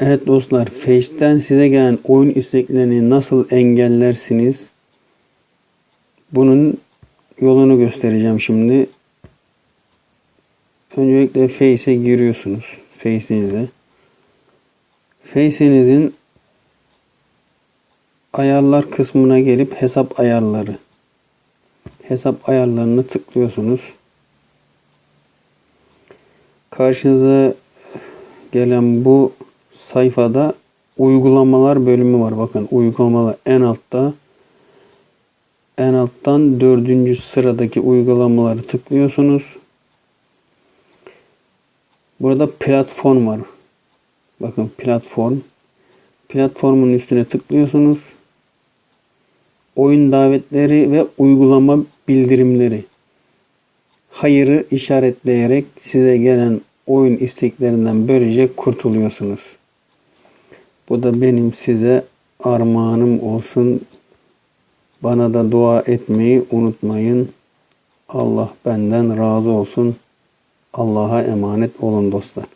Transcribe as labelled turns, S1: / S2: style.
S1: Evet dostlar, Face'ten size gelen oyun isteklerini nasıl engellersiniz? Bunun yolunu göstereceğim şimdi. Öncelikle Face'e giriyorsunuz. Face'inize. Face'inizin ayarlar kısmına gelip hesap ayarları. Hesap ayarlarını tıklıyorsunuz. Karşınıza gelen bu sayfada uygulamalar bölümü var. Bakın uygulamalar en altta en alttan dördüncü sıradaki uygulamaları tıklıyorsunuz. Burada platform var. Bakın platform. Platformun üstüne tıklıyorsunuz. Oyun davetleri ve uygulama bildirimleri. Hayırı işaretleyerek size gelen oyun isteklerinden böylece kurtuluyorsunuz. Bu da benim size armağanım olsun. Bana da dua etmeyi unutmayın. Allah benden razı olsun. Allah'a emanet olun dostlar.